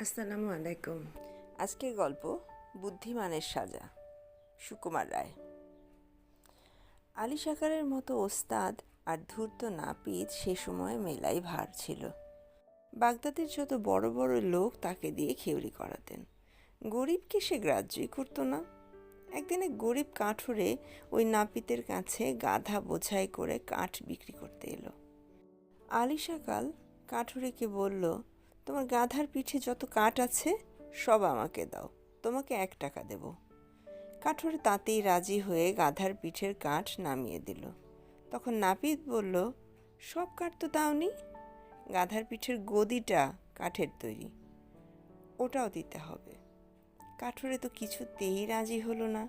আসসালামু আলাইকুম। আজকের গল্প বুদ্ধিমানের সাজা, সুকুমার রায়। আলী সাকারের মতো ওস্তাদ আর ধূর্ত নাপিত সে সময় মেলাই ভার ছিল। বাগদাদের যত বড় বড় লোক তাকে দিয়ে খেউরি করাতেন। গরিবকে সে গ্রাহ্যই করতো না। একদিন এক গরিব কাঠুরে ওই নাপিতের কাছে গাধা বোঝাই করে কাঠ বিক্রি করতে এলো। আলী সাকাল কাঠুরেকে বলল তোমার গাধার পিঠে যত কাঠ আছে, সব আমাকে দাও। তোমাকে এক টাকা দেব। কাঠুরে তাঁতেই রাজি হয়ে গাধার পিঠের কাঠ নামিয়ে দিল। তখন নাপিত বলল, সব কাঠ তো দাওনি। গাধার পিঠের গদিটা কাঠের তৈরি। ওটাও দিতে হবে। কাঠুরে তো কিছুতেই রাজি হলো না।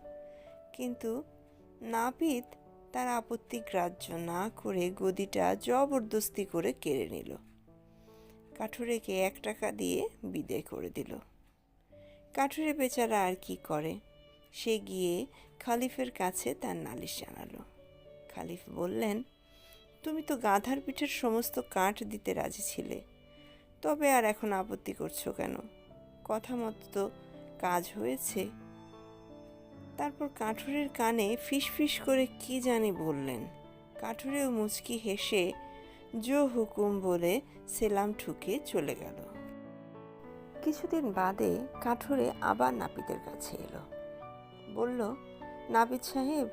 কিন্তু নাপিত তার আপত্তি গ্রাহ্য না করে গদিটা জবরদস্তি করে কেড়ে নিল। কাঠুরেকে এক টাকা দিয়ে বিদায় করে দিল। কাঠুরে বেচারা আর কি করে? সে গিয়ে খালিফের কাছে তার নালিশ জানালো। খালিফ বললেন, তুমি তো গাধার পিঠের সমস্ত কাঠ দিতে রাজি ছিলে। তবে আর এখন আপত্তি করছ কেন? কথা মতো তো কাজ হয়েছে। তারপর কাঠুরের কানে ফিস ফিস করে কি জানি বললেন। কাঠুরেও মুচকি হেসে জো হুকুম বলে সেলাম ঠুকে চলে গেল। কিছুদিন বাদে কাঠুরে আবার নাপিতের কাছে এলো। বলল, নাপিত সাহেব,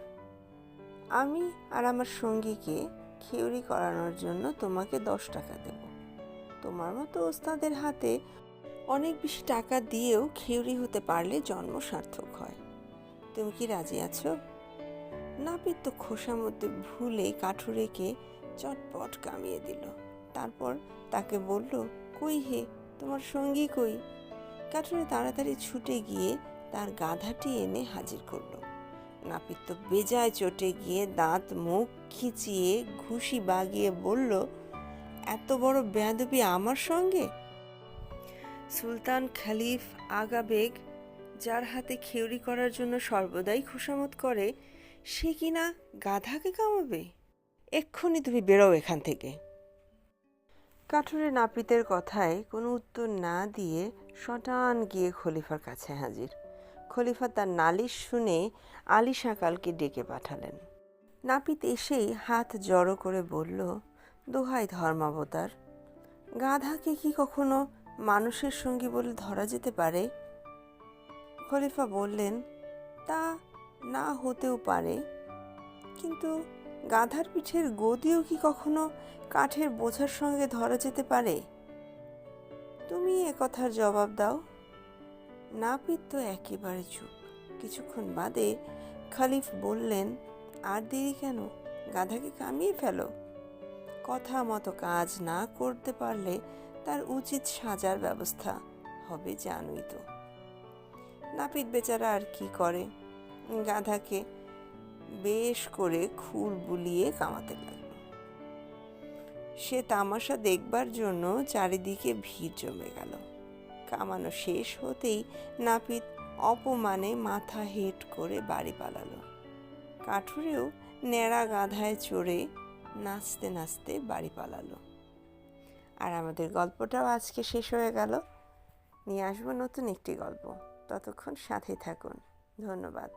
আমি আর আমার সঙ্গীকে খেউরি করানোর জন্য তোমাকে দশ টাকা দেব। তোমার মতো ওস্তাদের হাতে অনেক বেশি টাকা দিয়েও খেউরি হতে পারলে জন্ম সার্থক হয়। তুমি কি রাজি আছো? নাপিত তো খোসার মধ্যে ভুলে কাঠুরেকে চটপট কামিয়ে দিল। তারপর তাকে বলল, কই হে, তোমার সঙ্গী কই? কাঠুরে তাড়াতাড়ি ছুটে গিয়ে তার গাধাটি এনে হাজির করল। নাপিত তো বেজায় চটে গিয়ে দাঁত, মুখ খিচিয়ে ঘুষি বাগিয়ে বলল, এত বড় বেয়াদবি আমার সঙ্গে? সুলতান খালিফ আগা বেগ যার হাতে খেউরি করার জন্য সর্বদাই খুশামত করে, সে কিনা গাধাকে কামাবে? এক্ষুনি তুমি বেরো এখান থেকে। কাঠুরে নাপিতের কথায় কোনো উত্তর না দিয়ে শটান গিয়ে খলিফার কাছে হাজির। খলিফা তার নালিশ শুনে আলী সাকালকে ডেকে পাঠালেন। নাপিত এসেই হাত জড়ো করে বলল, দোহাই ধর্মাবতার, গাধাকে কি কখনো মানুষের সঙ্গী বলে ধরা যেতে পারে? খলিফা বললেন, তা না হতেও পারে, কিন্তু গাধার পিঠের গদিও কি কখনো কাঠের বোঝার সঙ্গে ধরা যেতে পারে? তুমি এ কথার জবাব দাও। নাপিত তো একেবারে চুপ। কিছুক্ষণ বাদে খালিফ বললেন, আর দেরি কেন? গাধাকে কামিয়ে ফেলো। কথা মতো কাজ না করতে পারলে তার উচিত সাজার ব্যবস্থা হবে জানুই তো। নাপিত বেচারা আর কি করে? গাধাকে বেশ করে খুর বুলিয়ে কামাতে লাগল। সে তামাশা দেখবার জন্য চারিদিকে ভিড় জমে গেল। কামানো শেষ হতেই নাপিত অপমানে মাথা হেট করে বাড়ি পালালো। কাঠুরেও ন্যাড়া গাধায় চড়ে নাচতে নাচতে বাড়ি পালালো। আর আমাদের গল্পটাও আজকে শেষ হয়ে গেল। নিয়ে আসব নতুন একটি গল্প। ততক্ষণ সাথে থাকুন। ধন্যবাদ।